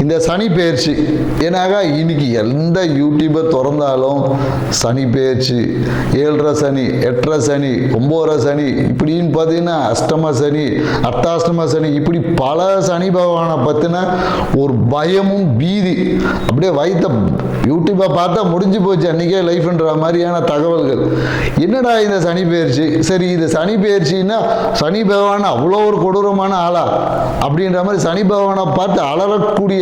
இந்த சனி பெயர்ச்சி ஏன்னாக இன்னைக்கு எந்த யூடியூபை திறந்தாலும் சனி பெயர்ச்சி ஏழரை சனி எட்டரை சனி ஒம்போதரை சனி இப்படின்னு பார்த்தீங்கன்னா அஷ்டம சனி அர்த்தாஷ்டம சனி இப்படி பல சனி பகவானை பற்றின ஒரு பயமும் பீதி. அப்படியே வைத்த யூடியூப்பை பார்த்தா முடிஞ்சு போச்சு அன்றைக்கே லைஃப்ன்ற மாதிரியான தகவல்கள். என்னடா இந்த சனி பெயர்ச்சி சரி இது சனி பெயர்ச்சின்னா சனி பகவான் அவ்வளோ ஒரு கொடூரமான ஆளா? அப்படின்ற மாதிரி சனி பகவானை பார்த்து அலறக்கூடிய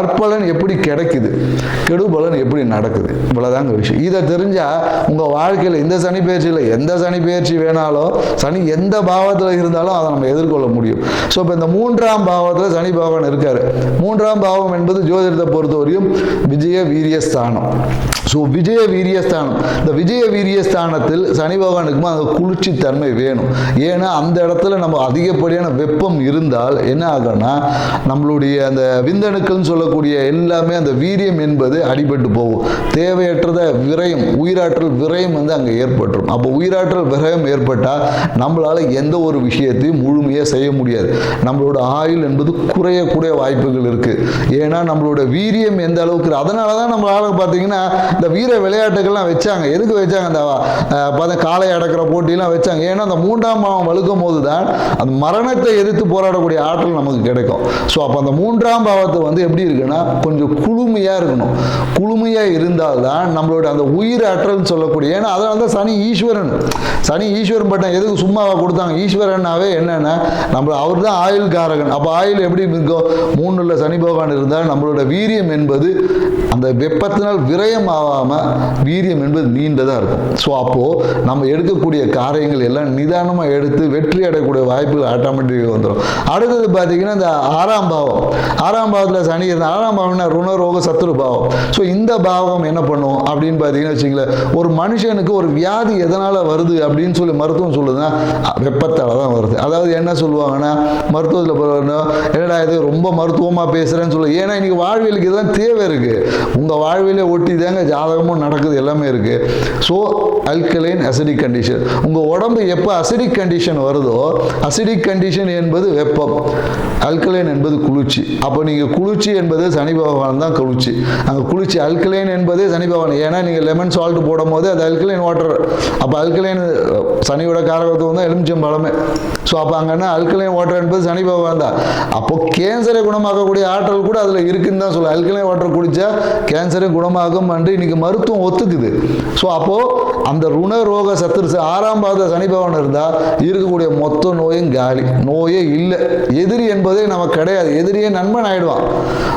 நற்பலன் எப்படி கிடைக்குது? கெடுபலன் எப்படி நடக்குது? இவ்வளோதாங்க விஷயம். இதை தெரிஞ்சால் உங்கள் வாழ்க்கையில் இந்த சனி பயிற்சியில் எந்த சனி பயிற்சி வேணாலும் சனி எந்த பாவத்தில் இருந்தாலும் அதை நம்ம எதிர்கொள்ள முடியும். ஸோ இப்போ இந்த மூன்றாம் பாவத்தில் சனி பகவான் இருக்கார். மூன்றாம் பாவம் என்பது ஜோதிடத்தை பொறுத்தவரையும் விஜய வீரியஸ்தானம் ஸோ விஜய வீரியஸ்தானம் இந்த விஜய வீரியஸ்தானத்தில் சனி பகவானுக்குமா அந்த குளிர்ச்சி தன்மை வேணும். ஏன்னா அந்த இடத்துல நம்ம அதிகப்படியான வெப்பம் இருந்தால் என்ன ஆகும்னா நம்மளுடைய அந்த விந்தணுக்கள்னு சொல்லக்கூடிய எல்லாமே அந்த வீரியம் என்பது அடிபட்டு போகும். தேவையற்றத விரயம் உயிராற்றல் விரயம் வந்து அங்கே ஏற்பட்டுரும். அப்போ உயிராற்றல் விரயம் ஏற்பட்டால் நம்மளால் எந்த ஒரு விஷயத்தையும் முழுமையாக செய்ய முடியாது. நம்மளோட ஆயுள் என்பது குறையக்கூடிய வாய்ப்புகள் இருக்குது ஏன்னா நம்மளோட வீரியம் எந்த அளவுக்கு அதனால தான் நம்மளால பார்த்தீங்கன்னா இந்த வீர விளையாட்டுகள்லாம் வச்சாங்க. எதுக்கு வச்சாங்க? அந்த பார்த்தா காளை அடக்கிற போட்டிலாம் வச்சாங்க. ஏன்னா அந்த மூன்றாம் பாவம் வலுக்கும் போது தான் அந்த மரணத்தை எதிர்த்து போராடக்கூடிய ஆற்றல் நமக்கு கிடைக்கும். ஸோ அப்போ அந்த மூன்றாம் பாவத்தை வந்து எப்படி இருக்கு? இருக்குன்னா கொஞ்சம் குளுமையாக இருக்கணும். குளுமையாக இருந்தால்தான் நம்மளோட அந்த உயிர் ஆற்றல்னு சொல்லக்கூடிய ஏன்னா அதனால தான் சனி ஈஸ்வரன். சனி ஈஸ்வரன் பட்டம் எதுக்கு சும்மாவாக கொடுத்தாங்க? ஈஸ்வரன்னாவே என்னென்னா நம்ம அவர் தான் ஆயுள் காரகன் அப்போ ஆயுள் எப்படி இருக்கும்? மூணுல சனி பகவான் இருந்தால் நம்மளோட வீரியம் என்பது அந்த வெப்பத்தினால் விரயம் ஆகாமல் வீரியம் என்பது நீண்டதாக இருக்கும். ஸோ அப்போது நம்ம எடுக்கக்கூடிய காரியங்கள் எல்லாம் நிதானமாக எடுத்து வெற்றி அடையக்கூடிய வாய்ப்புகள் ஆட்டோமேட்டிக்காக வந்துடும் அடுத்தது பார்த்தீங்கன்னா இந்த ஆறாம் பாவம். ஆறாம் பாவத்தில் சனி நாலாம் பாவம்னா ருணரோக சத்துரு பாவம். ஸோ இந்த பாவம் என்ன பண்ணும் அப்படின்னு பார்த்தீங்கன்னா வச்சுங்களேன் ஒரு மனுஷனுக்கு ஒரு வியாதி எதனால் வருது அப்படின்னு சொல்லி மருத்துவம் சொல்லுதுன்னா வெப்பத்தால் தான் வருது. அதாவது என்ன சொல்லுவாங்கன்னா மருத்துவத்தில் என்னடா இது ரொம்ப மருத்துவமாக பேசுகிறேன்னு சொல்லு. ஏன்னா இன்றைக்கி வாழ்வியலுக்கு இதெல்லாம் தேவை இருக்குது உங்கள் வாழ்வியலே ஒட்டி தாங்க ஜாதகமும் நடக்குது எல்லாமே இருக்குது ஸோ அல்கலைன் அசிடிக் கண்டிஷன் உங்கள் உடம்பு எப்போ அசிடிக் கண்டிஷன் வருதோ அசிடிக் கண்டிஷன் என்பது வெப்பம். அல்கலைன் என்பது குளிர்ச்சி. அப்போ நீங்கள் குளிர்ச்சி என்பது சனி பகவான் தான் குளிர்ச்சி. அங்கே குளிச்சு அல்கலைன் என்பதே சனி பகவான். ஏன்னா நீங்கள் லெமன் சால்ட் போடும் போது அது அல்கலைன் வாட்டர் அப்போ அல்கலைன் சனியோட காரகத்துவம் தான் எலுமிச்சம் பழமே. ஸோ அப்போ அங்கன்னா அல்கலைன் வாட்டர் என்பது சனி பகவான் தான். அப்போ கேன்சரை குணமாக்கக்கூடிய ஆற்றல் கூட அதில் இருக்குன்னு தான் சொல்லுவேன் அல்கலைன் வாட்டர் குடித்தா கேன்சரை குணமாகும் என்று இன்னைக்கு மருத்துவம் ஒத்துக்குது. ஸோ அப்போது அந்த ருண ரோக சத்துருசு ஆறாம் பாத சனி பகவான் இருந்தால் இருக்கக்கூடிய மொத்த நோயும் காலி. நோயே இல்லை. எதிரி என்பதே நமக்கு கிடையாது. எதிரியே நண்பன் ஆயிடுவான்.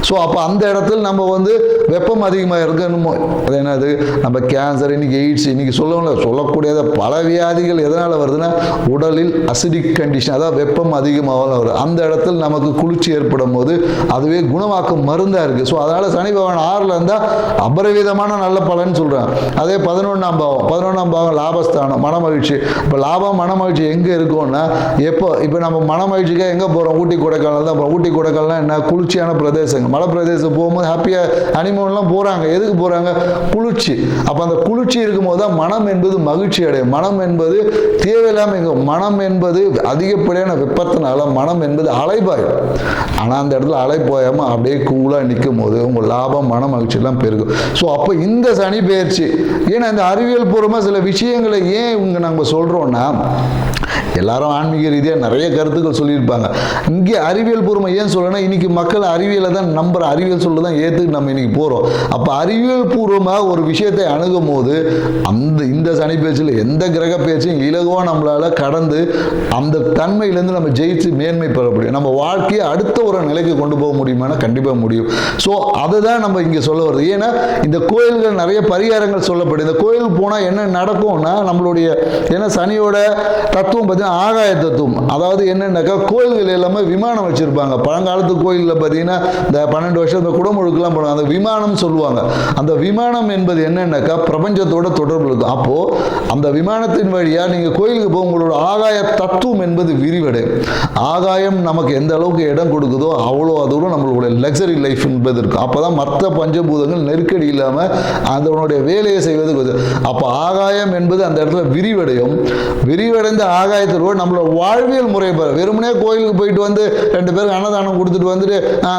ஸோ அப்போ அந்த இடத்துல நம்ம வந்து வெப்பம் அதிகமாக இருக்கணுமோ? அது என்னது? நம்ம கேன்சர் இன்னைக்கு எய்ட்ஸ் இன்னைக்கு சொல்லல சொல்லக்கூடியத பல வியாதிகள் எதனால் வருதுன்னா உடலில் அசிடிக் கண்டிஷன் அதாவது வெப்பம் அதிகமாக வருது அந்த இடத்துல நமக்கு குளிர்ச்சி ஏற்படும் போது அதுவே குணமாக்கும் மருந்தாக இருக்குது ஸோ அதனால் சனி பகவான் ஆறில் இருந்தால் அபரவிதமான நல்ல பலன் சொல்கிறேன் அதே பதினொன்றாம் பாவம். பதினொன்றாம் பாவம் லாபஸ்தானம் மனமகிழ்ச்சி. இப்போ லாபம் மனமகிழ்ச்சி எங்கே இருக்கும்னா எப்போ இப்போ நம்ம மனமகிழ்ச்சிக்காக எங்கே போகிறோம் ஊட்டி கொடைக்கானல் தான் ஊட்டி கொடைக்கானல் என்ன? குளிர்ச்சியான பிரதேசங்கள். மலை பிரதேசம் போகும்போது ஹாப்பியாக ஹனிமூன்லாம் போகிறாங்க எதுக்கு போகிறாங்க குளிர்ச்சி. அப்போ அந்த குளிர்ச்சி இருக்கும்போது தான் மனம் என்பது மகிழ்ச்சி அடையும். மனம் என்பது தேவையில்லாமல் எங்க மனம் என்பது அதிகப்படியான வெப்பத்தினால மனம் என்பது அலைபாயும். ஆனால் அந்த இடத்துல அலை அப்படியே கூலாக நிற்கும் போது உங்கள் லாபம் மன மகிழ்ச்சியெல்லாம் பெருகும். ஸோ அப்போ இந்த சனி பெயர்ச்சி. ஏன்னா இந்த அறிவியல் பூர்வமாக சில விஷயங்களை ஏன் இவங்க நம்ம சொல்கிறோன்னா எல்லாரும் ஆன்மீக ரீதியாக நிறைய கருத்துக்கள் சொல்லியிருப்பாங்க. இங்கே அறிவியல் பூர்வம் ஏன் சொல்லணும்னா இன்னைக்கு மக்கள் அறிவியலை தான் நம்புற அறிவியல் சொல்ல தான் ஏற்றுக்கு நம்ம இன்னைக்கு போகிறோம் அப்போ அறிவியல் பூர்வமாக ஒரு விஷயத்தை அணுகும் போது அந்த இந்த சனி பேச்சில் எந்த கிரக பேச்சையும் இலகுவாக நம்மளால் கடந்து அந்த தன்மையிலேருந்து நம்ம ஜெயிச்சு மேன்மை பெற முடியும். நம்ம வாழ்க்கையை அடுத்த ஒரு நிலைக்கு கொண்டு போக முடியுமானா கண்டிப்பாக முடியும். ஸோ அதுதான் நம்ம இங்கே சொல்ல வருது ஏன்னா இந்த கோயில்கள் நிறைய பரிகாரங்கள் சொல்லப்படுது. இந்த கோயில் போனால் என்ன நடக்கும்னா நம்மளுடைய ஏன்னா சனியோட தத்துவம் பார்த்தீங்கன்னா ஆகாய தத்துவம். அதாவது என்னென்னாக்கா கோயில்கள் எல்லாமே விமானம் வச்சுருப்பாங்க. பழங்காலத்து கோயிலில் பார்த்தீங்கன்னா இந்த பன்னெண்டு வருஷம் இந்த குடமுழுக்கெல்லாம் பண்ணுவாங்க. அந்த விமானம் சொல்லுவாங்க. அந்த விமானம் என்பது என்னென்னாக்கா? பிரபஞ்சத்தோட தொடர்பு இருக்கும் அப்போது அந்த விமானத்தின் வழியாக நீங்கள் கோயிலுக்கு போக உங்களோட ஆகாய தத்துவம் என்பது விரிவடையும் ஆகாயம் நமக்கு எந்த அளவுக்கு இடம் கொடுக்குதோ அவ்வளோ தூரம் நம்மளுடைய லக்ஸரி லைஃப் என்பது இருக்கும். அப்போ தான் மற்ற பஞ்சபூதங்கள் நெருக்கடி இல்லாமல் அதனுடைய வேலையை செய்வது அப்போ ஆகாயம் என்பது அந்த இடத்துல விரிவடையும். விரிவடைந்த ஆகாயத்திலோடு நம்மளோட வாழ்வியல் முறை பெற வெறுமனே கோயிலுக்கு போயிட்டு வந்து ரெண்டு பேருக்கு அன்னதானம் கொடுத்துட்டு வந்துட்டு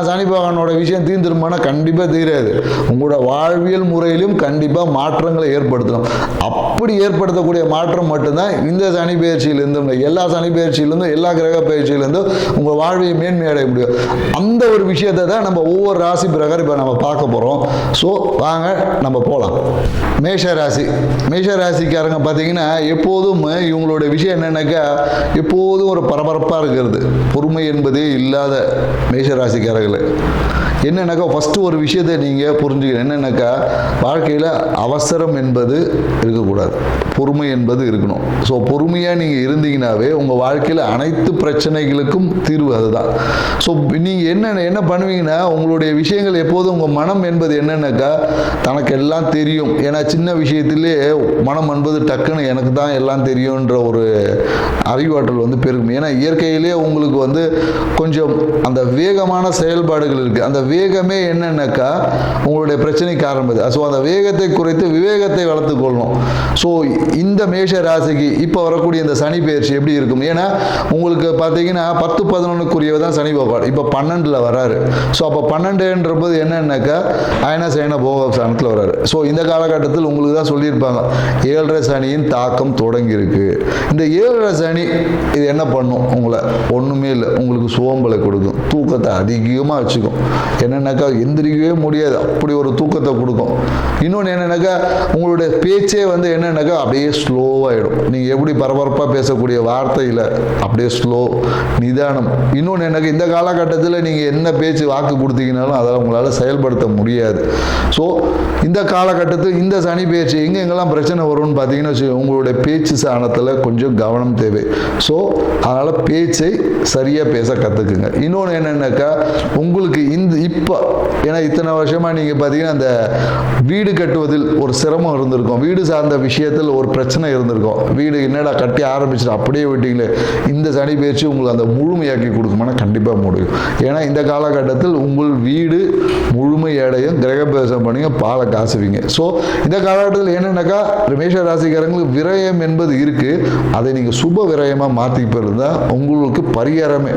சனி பகவானோட விஷயம் தீர்ந்துருமானா கண்டிப்பாக தீராது. உங்களோட வாழ்வியல் முறையிலும் கண்டிப்பாக மாற்றங்களை ஏற்படுத்தணும். அப்படி ஏற்படுத்தக்கூடிய மாற்றம் மட்டும்தான் இந்த சனி பயிற்சியிலிருந்தும் எல்லா சனி பயிற்சியிலிருந்தும் எல்லா கிரக பயிற்சியிலிருந்தும் உங்கள் வாழ்வியை மேன்மை அடைய முடியும். அந்த ஒரு விஷயத்தை தான் நம்ம ஒவ்வொரு ராசி பிரகாரம் இப்போ நம்ம பார்க்க போகிறோம் ஸோ வாங்க நம்ம போகலாம் மேஷ ராசி. மேஷ ராசிக்காரங்க பார்த்தீங்கன்னா எப்போதும் இவங்களோட விஷயம் என்னென்னாக்கா எப்போதும் ஒரு பரபரப்பாக இருக்கிறது. பொறுமை என்பதே இல்லாத மேஷ ராசிக்காரர்கள். என்னென்னாக்கா ஃபஸ்ட்டு ஒரு விஷயத்தை நீங்கள் புரிஞ்சுக்கணும். என்னென்னாக்கா வாழ்க்கையில் அவசரம் என்பது இருக்கக்கூடாது. பொறுமை என்பது இருக்கணும். ஸோ பொறுமையாக நீங்கள் இருந்தீங்கனாவே உங்கள் வாழ்க்கையில் அனைத்து பிரச்சனைகளுக்கும் தீர்வு அதுதான். ஸோ நீங்கள் என்ன என்ன பண்ணுவீங்கன்னா உங்களுடைய விஷயங்கள் எப்போதும் உங்கள் மனம் என்பது என்னென்னாக்கா தனக்கு எல்லாம் தெரியும். ஏன்னா சின்ன விஷயத்திலே மனம் என்பது டக்குன்னு எனக்கு தான் எல்லாம் தெரியுன்ற ஒரு அறிவாற்றல் வந்து பெருகும். ஏன்னா இயற்கையிலே உங்களுக்கு வந்து கொஞ்சம் அந்த வேகமான செயல்பாடுகள் இருக்குது அந்த வேகமே என்னென்னாக்கா உங்களுடைய பிரச்சனைக்கு ஆரம்பிது. ஸோ அந்த வேகத்தை குறைத்து விவேகத்தை வளர்த்து கொள்ளணும். ஸோ இந்த மேஷ ராசிக்கு இப்போ வரக்கூடிய இந்த சனி பயிற்சி எப்படி இருக்கும்? ஏன்னா உங்களுக்கு பார்த்தீங்கன்னா பத்து பதினொன்றுக்குரியவை தான் சனி பகவான். இப்போ பன்னெண்டில் வராரு. ஸோ அப்போ பன்னெண்டுன்ற போது என்னன்னாக்கா அயன சயன போக ஸ்தானத்தில் வராரு. ஸோ இந்த காலகட்டத்தில் உங்களுக்கு தான் சொல்லியிருப்பாங்க ஏழரை சனியின் தாக்கம் தொடங்கியிருக்கு. இந்த ஏழரை சனி இது என்ன பண்ணும்? உங்களை ஒன்றுமே இல்லை. உங்களுக்கு சோம்பலை கொடுக்கும். தூக்கத்தை அதிகமாக வச்சுக்கும். என்னென்னாக்கா எந்திரிக்கவே முடியாது. அப்படி ஒரு தூக்கத்தை கொடுக்கும். இன்னொன்று என்னென்னாக்கா உங்களுடைய பேச்சே வந்து என்னென்னாக்கா அப்படியே ஸ்லோவாகிடும் நீங்கள் எப்படி பரபரப்பாக பேசக்கூடிய வார்த்தையில் அப்படியே ஸ்லோ நிதானம். இன்னொன்று எனக்கு இந்த காலகட்டத்தில் நீங்கள் என்ன பேச்சு வாக்கு கொடுத்தீங்கனாலும் அதை உங்களால் செயல்படுத்த முடியாது. ஸோ இந்த காலகட்டத்தில் இந்த சனி பேச்சு எங்கே எங்கெல்லாம் பிரச்சனை வரும்னு பார்த்தீங்கன்னா வச்சு உங்களுடைய பேச்சு சாணத்தில் கொஞ்சம் கவனம் தேவை. ஸோ அதனால் பேச்சை சரியாக பேச கற்றுக்குங்க இன்னொன்று என்னென்னாக்கா உங்களுக்கு இந்த இப்போ ஏன்னா இத்தனை வருஷமாக நீங்கள் பார்த்தீங்கன்னா அந்த வீடு கட்டுவதில் ஒரு சிரமம் இருந்திருக்கும். வீடு சார்ந்த விஷயத்தில் ஒரு பிரச்சனை இருந்திருக்கும். வீடு என்னடா கட்டி ஆரம்பிச்சிட்டு அப்படியே விட்டீங்களே. இந்த சனி பயிற்சி உங்களுக்கு அந்த முழுமையாக்கி கொடுக்குமானா கண்டிப்பாக முடியும். ஏன்னா இந்த காலகட்டத்தில் உங்கள் வீடு முழுமையடையும் கிரகப்பிரவேசம் பண்ணிங்க பாலை காசுவீங்க. ஸோ இந்த காலகட்டத்தில் என்னென்னாக்கா ரமேஷ ராசிக்காரங்களுக்கு விரயம் என்பது இருக்குது அதை நீங்கள் சுப விரயமாக மாற்றி இருந்தால் உங்களுக்கு பரிகாரமே.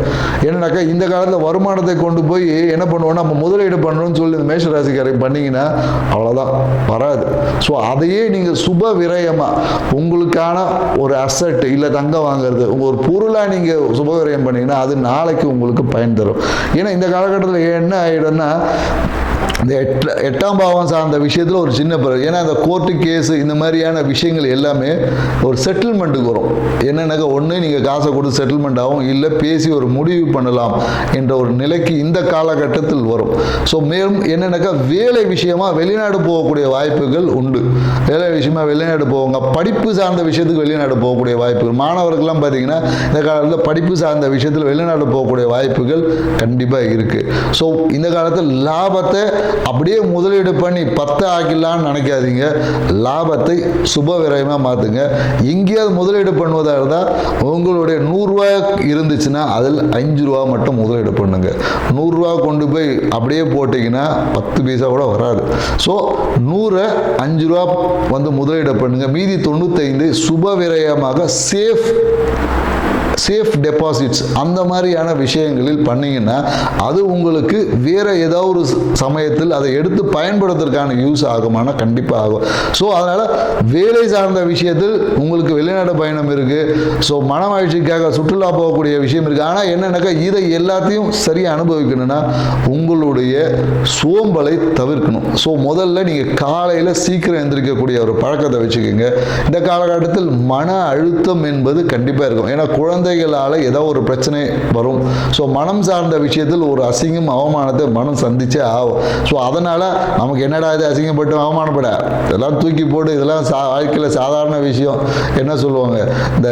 என்னன்னாக்கா இந்த காலத்தில் வருமானத்தை கொண்டு போய் என்ன பண்ணுவோம் நம்ம முதலீடு பண்ணணும்னு சொல்லி இந்த மேஷ ராசிக்காரங்க பண்ணீங்கன்னா அவ்வளோதான் வராது. ஸோ அதையே நீங்கள் சுப விரயமாக உங்களுக்கான ஒரு அசட் இல்லை தங்கம் வாங்குறது உங்கள் ஒரு பொருளாக நீங்கள் சுப விரயம் பண்ணீங்கன்னா அது நாளைக்கு உங்களுக்கு பயன் தரும். ஏன்னா இந்த காலகட்டத்தில் என்ன ஆகிடும்னா இந்த எட்டு எட்டாம் பாவம் சார்ந்த விஷயத்தில் ஒரு சின்ன பிறகு ஏன்னா அந்த கோர்ட்டு கேஸு இந்த மாதிரியான விஷயங்கள் எல்லாமே ஒரு செட்டில்மெண்ட்டுக்கு வரும். என்னென்னாக்கா ஒன்று நீங்கள் காசை கொடுத்து செட்டில்மெண்ட் ஆகும் இல்லை பேசி ஒரு முடிவு பண்ணலாம் என்ற ஒரு நிலைக்கு இந்த காலகட்டத்தில் வரும். ஸோ மேலும் என்னென்னாக்கா வேலை விஷயமா வெளிநாடு போகக்கூடிய வாய்ப்புகள் உண்டு. வேலை விஷயமா வெளிநாடு போவாங்க. படிப்பு சார்ந்த விஷயத்துக்கு வெளிநாடு போகக்கூடிய வாய்ப்புகள். மாணவர்கள்லாம் பார்த்தீங்கன்னா இந்த காலத்தில் படிப்பு சார்ந்த விஷயத்தில் வெளிநாடு போகக்கூடிய வாய்ப்புகள் கண்டிப்பாக இருக்குது ஸோ இந்த காலத்தில் லாபத்தை அப்படியே முதலீடு பண்ணி பத்து ஆக்கிடலான்னு நினைக்காதீங்க. லாபத்தை சுப விரயமாக மாற்றுங்க எங்கேயாவது முதலீடு பண்ணுவதாக இருந்தால் உங்களுடைய நூறுரூவா இருந்துச்சுன்னா அதில் அஞ்சு ரூபா மட்டும் முதலீடு பண்ணுங்க. நூறுரூவா கொண்டு போய் அப்படியே போட்டிங்கன்னா பத்து பைசா கூட வராது. ஸோ நூறை அஞ்சு ரூபா வந்து முதலீடு பண்ணுங்க. மீதி தொண்ணூத்தைந்து சுப விரயமாக சேஃப் சேஃப் டெபாசிட்ஸ் அந்த மாதிரியான விஷயங்களில் பண்ணீங்கன்னா அது உங்களுக்கு வேற ஏதோ ஒரு சமயத்தில் அதை எடுத்து பயன்படுத்துறதுக்கான யூஸ் ஆகுமானா கண்டிப்பாக ஆகும். ஸோ அதனால் வேலை சார்ந்த விஷயத்தில் உங்களுக்கு வெளிநாடு பயணம் இருக்குது ஸோ மன மகிழ்ச்சிக்காக சுற்றுலா போகக்கூடிய விஷயம் இருக்குது ஆனால் என்னென்னாக்கா இதை எல்லாத்தையும் சரியாக அனுபவிக்கணும்னா உங்களுடைய சோம்பலை தவிர்க்கணும். ஸோ முதல்ல நீங்கள் காலையில் சீக்கிரம் எந்திரிக்கக்கூடிய ஒரு பழக்கத்தை வச்சுக்கோங்க. இந்த காலகட்டத்தில் மன அழுத்தம் என்பது கண்டிப்பாக இருக்கும். ஏன்னா குழந்தை குழந்தைகளால் ஏதோ ஒரு பிரச்சனை வரும். ஸோ மனம் சார்ந்த விஷயத்தில் ஒரு அசிங்கம் அவமானத்தை மனம் சந்திச்சே ஆகும். ஸோ அதனால் நமக்கு என்னடா இது அசிங்கப்பட்டு அவமானப்பட? இதெல்லாம் தூக்கி போட்டு இதெல்லாம் சா வாழ்க்கையில் சாதாரண விஷயம். என்ன சொல்லுவாங்க? இந்த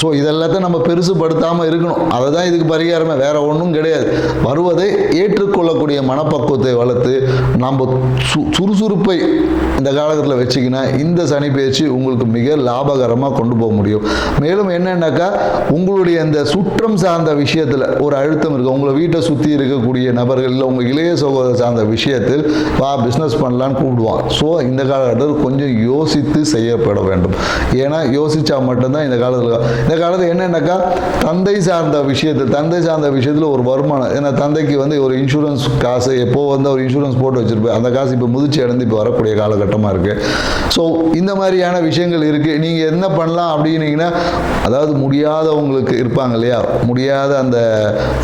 ஸோ இதெல்லாத்தையும் நம்ம பெருசுபடுத்தாமல் இருக்கணும். அதை தான் இதுக்கு பரிகாரமே. வேற ஒன்றும் கிடையாது. வருவதை ஏற்றுக்கொள்ளக்கூடிய மனப்பக்குவத்தை வளர்த்து நம்ம சு சுறுசுறுப்பை இந்த காலகட்டத்தில் வச்சிங்கன்னா இந்த சனி பயிற்சி உங்களுக்கு மிக லாபகரமாக கொண்டு போக முடியும். மேலும் என்னென்னாக்கா உங்களுடைய இந்த சுற்றம் சார்ந்த விஷயத்தில் ஒரு அழுத்தம் இருக்குது உங்களை வீட்டை சுற்றி இருக்கக்கூடிய நபர்கள் இல்லை உங்கள் இளைய சகோதரர் சார்ந்த விஷயத்தில் வா பிஸ்னஸ் பண்ணலான்னு கூப்பிடுவான் ஸோ இந்த காலகட்டத்தில் கொஞ்சம் யோசித்து செய்யப்பட வேண்டும். ஏன்னா யோசித்தா மட்டும்தான் இந்த காலத்தில் இந்த காலத்தில் என்னென்னாக்கா தந்தை சார்ந்த விஷயத்தை தந்தை சார்ந்த விஷயத்தில் ஒரு வருமானம். ஏன்னா தந்தைக்கு வந்து ஒரு இன்சூரன்ஸ் காசு எப்போ வந்து ஒரு இன்சூரன்ஸ் போட்டு வச்சிருப்பேன் அந்த காசு இப்போ முதிர்ச்சி அடைந்து இப்போ வரக்கூடிய காலகட்டமாக இருக்குது ஸோ இந்த மாதிரியான விஷயங்கள் இருக்குது நீங்கள் என்ன பண்ணலாம் அப்படின்னீங்கன்னா அதாவது முடியாதவங்களுக்கு இருப்பாங்க இல்லையா? முடியாத அந்த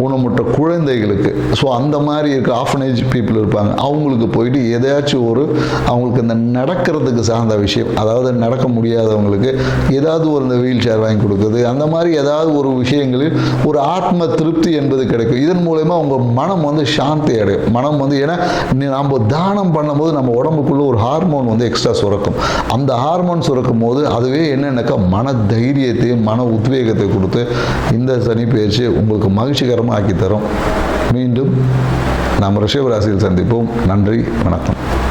ஊனமுற்ற குழந்தைகளுக்கு. ஸோ அந்த மாதிரி இருக்க ஆஃபனேஜ் பீப்புள் இருப்பாங்க. அவங்களுக்கு போயிட்டு எதாச்சும் ஒரு அவங்களுக்கு இந்த நடக்கிறதுக்கு சார்ந்த விஷயம் அதாவது நடக்க முடியாதவங்களுக்கு ஏதாவது ஒரு இந்த வீல் சேர் வாங்கி கொடுக்குறது அந்த மாதிரி ஏதாவது ஒரு விஷயங்களில் ஒரு ஆத்ம திருப்தி என்பது கிடைக்கும். இதன் மூலயமா உங்கள் மனம் வந்து சாந்தி அடையும். மனம் வந்து ஏன்னா நம்ம தானம் பண்ணும்போது நம்ம உடம்புக்குள்ள ஒரு ஹார்மோன் வந்து எக்ஸ்ட்ரா சுரக்கும். அந்த ஹார்மோன் சுரக்கும் போது அதுவே என்னென்னாக்கா மன தைரியத்தையும் மன உத்வேகத்தை கொடுத்து இந்த சனி பேச்சு உங்களுக்கு மகிழ்ச்சிகரமாக ஆக்கி தரும். மீண்டும் நாம் ரிஷபராசியில் சந்திப்போம். நன்றி வணக்கம்.